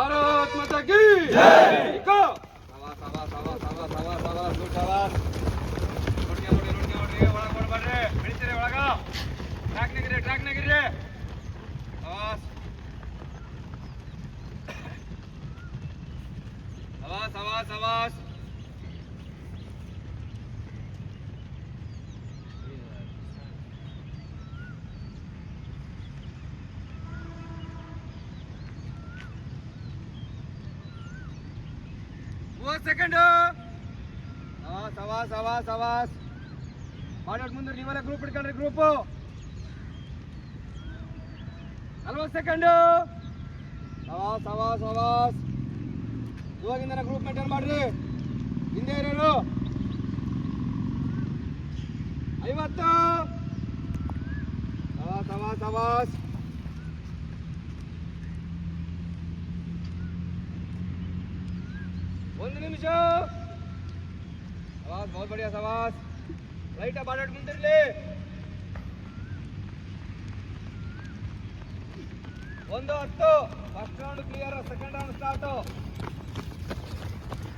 ભારત માતા કી જય. સાવાસ સાવાસ સાવાસ સાવાસ સાવાસ સાવાસ ગુડ સાવાસ રોટિયા રોટિયા રોટિયા રોટિયા વાળા કોણ બને મિનિસ્ટરે વાળા ટ્રાક ને કરે ટ્રાક ને કરે સાવાસ સાવાસ સાવાસ સાવાસ. ಮೂವತ್ತು ಸೆಕೆಂಡ್ ಸವಾಸ್ ಸವಾಸ್ ಸವಾಸ್. ಮಾಡೋಟ್ ಮುಂದೆ ನೀವೆಲ್ಲ ಗ್ರೂಪ್ ಇಟ್ಕೊಂಡ್ರಿ ಗ್ರೂಪು ನಲ್ವತ್ತು ಸೆಕೆಂಡು ಸವಾಸ್ ಸವಾಸ್ ಸವಾಸ್. ಇವಾಗಿಂದ ಗ್ರೂಪ್ ಮೇಂಟೈನ್ ಮಾಡ್ರಿ. ಹಿಂದೆ ಇರೋರು. ಐವತ್ತು. ಸವಾಸ್ ಸವಾಸ್ ಸವಾಸ್. ಒಂದು ನಿಮಿಷ ಸವಾಸ್ ಬಹುತ್ ಬಡಿಯಾ ಸವಾಸ್ ಲೈಟ್ ಬಾಡಾಟ್ ಮುಂದಿರ್ಲಿ ಒಂದು ಹತ್ತು first round clear second round start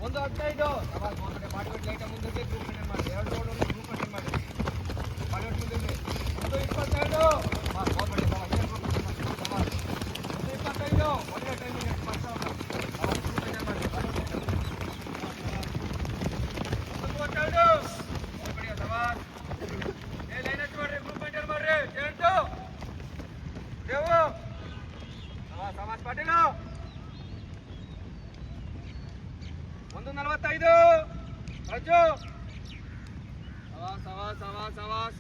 ಒಂದು ಹದಿನೈದು ಸವಾಸ್ ಬಹುತ್ ಬಡಿಯಾ ಬಾಡಿವೆಟ್ ಲೈಟ್ ಮುಂದಿರ್ಲಿ ಗ್ರೂಪ್ ಮೇಂಟೈನ್ ಮಾಡಿ ಎರಡು ರೌಂಡ್ ಒಂದು ಗ್ರೂಪ್ ಮೇಂಟೈನ್ ಮಾಡಿ ಬಾಡಿವೆಟ್ ಮುಂದಿರ್ಲಿ ಒಂದು ಇಪ್ಪತ್ತೆರಡು ಸವಾಸ್ ಬಹುತ್ ಬಡಿಯಾ ಸವಾಸ್ ಏನು group maintain ಮಾಡಿ ಸವಾಸ್ ಒಂದು ಇಪ್ಪತ್ತೈದು ಒಳ್ಳೆ ಟೈಮಿಂಗ್ ಫಸ್ಟ್ ರೌಂಡ್ ಸವಾಸ್ ಗ್ರೂಪ್ ಮೇಂಟೈನ್ ಮಾಡಿ ಬಾಡಿವೆಟ್ ಒಂದು ಮೂವತ್ತೆರಡು ಬಹುತ್ ಬಡಿಯಾ ಸವಾಸ್ ಏ ಲೈನ್ ಹಚ್ಚಿ ಮಾಡ್ರಿ ಗ್ರೂಪ್ ಮೇಂಟೈನ್ ಮಾಡ್ರಿ ಜಯಂತು ದೇವು ಸವಾಸ್ ಸವಾಸ್ ಪಾಟೀಲ ಒಂದು ನಲವತ್ತೈದು ರಜ್ಜು ಸವಾಸ್ ಸವಾಸ್ ಸವಾಸ್ ಸವಾಸ್.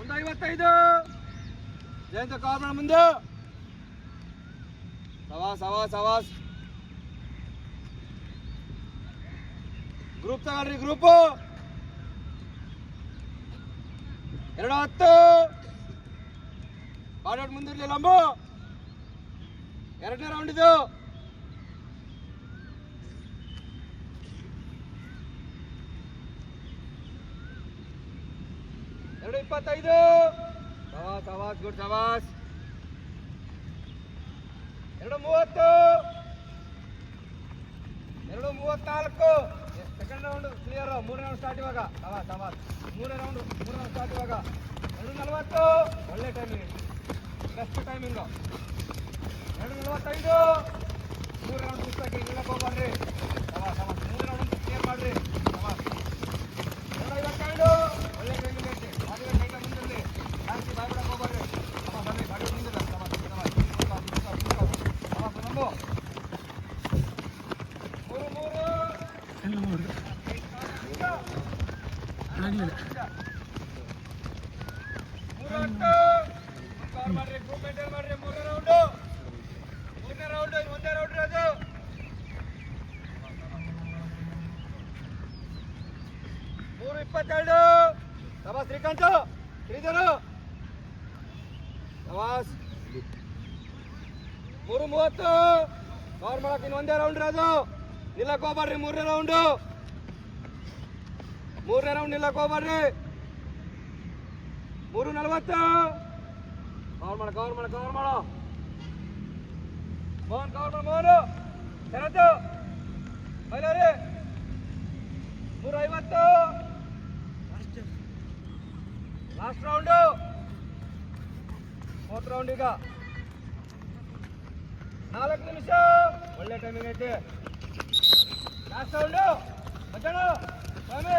ಒಂದು ಐವತ್ತೈದು. ಜಯಂತ ಮಾಡ ಮುಂದೆ. ಸವಾಸ್ ಸವಾಸ್ ಸವಾಸ್. ಗ್ರೂಪ್ ತಗೊಳ್ರಿ, ಗ್ರೂಪ್. ಎರಡು ಹತ್ತು. ಬಾಡೋಟ್ ಮುಂದಿರ್ಲಿ ಲಂಬು. ಎರಡನೇ ರೌಂಡ್ ಇದು. ಎರಡು ಇಪ್ಪತ್ತೈದು. ಸವಾಸ್ ಸವಾಸ್ ಗುಡ್ ಸವಾಸ್ ಎರಡು ಮೂವತ್ತು. ಎರಡು ಮೂವತ್ನಾಲ್ಕು. ಸೆಕೆಂಡ್ ರೌಂಡ್ ಕ್ಲಿಯರ್ ಮೂರನೇ ರೌಂಡ್ ಸ್ಟಾರ್ಟ್ ಇವಾಗ. ಸವಾಸ್ ಸವಾಸ್ ಮೂರನೇ ರೌಂಡ್ ಮೂರನೇ ರೌಂಡ್ ಸ್ಟಾರ್ಟ್ ಇವಾಗ. ಎರಡು ನಲವತ್ತು. ಒಳ್ಳೆ ಟೈಮಿಂಗ್ ಬೆಸ್ಟ್ ಟೈಮಿಂಗು ಎರಡು ನಲವತ್ತೈದು. ಮೂರು ರೌಂಡ್ ಪುಸ್ತಕ ಇಲ್ಲಕ್ಕೆ ಹೋಗ್ಬಾರ್ರಿ ಸವಾಸ್ ಸವಾಸ್ ಮೂರು ರೌಂಡ್ ಕ್ಲಿಯರ್ ಮಾಡ್ರಿ ಸವಾಸ್ ಎರಡು ಐವತ್ತೆರಡು ಒಳ್ಳೆ ಟೈಮಿಂಗ್ ಐತಿ ಬಾಡಿ ಕೈಟ ಮುಂದಿರಲಿ ಜಾಸ್ತಿ ಬಾಯ್ ಬಿಡಕ್ಕೆ ಹೋಗ್ಬಾರ್ರಿ ಸವಾಸ್ ಬನ್ನಿ ಬಾಡಿ ಮುಂದಿಲ್ಲ ಸವಾಸ್ ಸವಾಸ್ ಸವಾಸ್ ಸವಾಸ್ ಸವಾಸ್ ಸವಾಸ್ ನಂಬು ಮೂರು ಮೂರು ಎಲ್ಲ ಮೂರು ಆಗಲಿಲ್ಲ ಮೂರು ಹತ್ತು ಕಾಲ್ ಮಾಡ್ರಿ ಗ್ರೂಪ್ ಮೇಂಟೈನ್ ಮಾಡ್ರಿ ಮೂರನೇ ರೌಂಡು ಮೂರನೇ ರೌಂಡ್ ಒಂದೇ ರೌಂಡ್ ಅದು ಮೂರು ಇಪ್ಪತ್ತೆರಡು ಸವಾಸ್ ಶ್ರೀಕಾಂತ್ ಶ್ರೀಧರು ಸವಾಸ್ ಮೂರು ಮೂವತ್ತು. ಕವರ್ ಮಾಡಕ್ಕೆ ಇನ್ನು ಒಂದೇ ರೌಂಡ್ ಅದು ನಿಲ್ಲಕ್ಕೆ ಹೋಗ್ಬಾರ್ರಿ ಮೂರನೇ ರೌಂಡು ಮೂರನೇ ರೌಂಡ್ ನಿಲ್ಲಕ್ಕೆ ಹೋಗ್ಬಾರ್ರಿ. ಮೂರು ನಲ್ವತ್ತು. ಕವರ್ ಮಾಡ ಕವರ್ ಮಾಡ ಕವರ್ ಮಾಡೋ. ಮೋಹನ್ ಕವರ್ ಮಾಡ ಮೋಹನ್ ಶರತ್ತು ಬೈಲಾರಿ. ಮೂರು ಐವತ್ತು. ಲಾಸ್ಟ್ ರೌಂಡು ಮೂವತ್ತು ರೌಂಡ್ ಈಗ. ನಾಲ್ಕು ನಿಮಿಷ. ಒಳ್ಳೆ ಟೈಮಿಂಗ್ ಐತೆ. ಲಾಸ್ಟ್ ರೌಂಡು ಮಧ್ಯಾಹ್ನ. ಸ್ವಾಮಿ.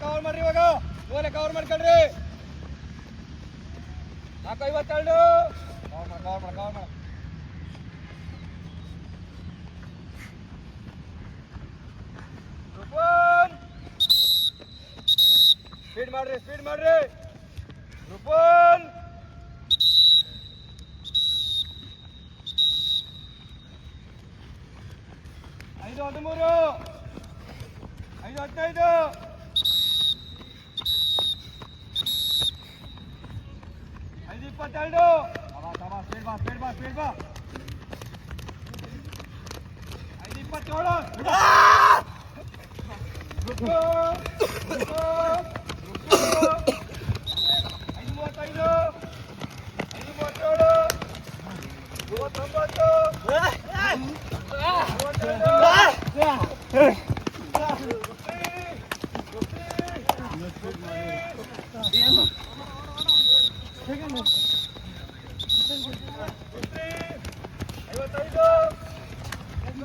ಕವರ್ ಕವರ್ ಮಾಡ್ರಿ ಇವಾಗ. ಗೋಲೆ ಕವರ್ ಮಾಡ್ಕೊಳ್ರಿ. ನಾಲ್ಕು, ಐವತ್ತೆರಡು. ಕವರ್ ಮಾಡಿ ಕವರ್ ಮಾಡಿ ಕವರ್ ಮಾಡಿ. ಸ್ಪೀಡ್ ಮಾಡ್ರಿ ಸ್ಪೀಡ್ ಮಾಡ್ರಿ. ರೂಪನ್ ಐದು, ಹದಿಮೂರು. ಐದು, ಹದಿನೈದು.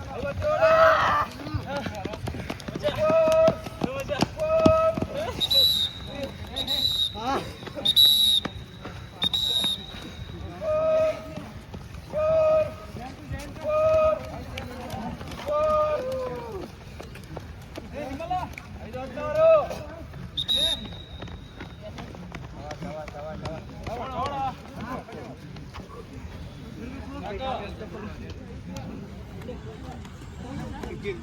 Salvatore! gelin.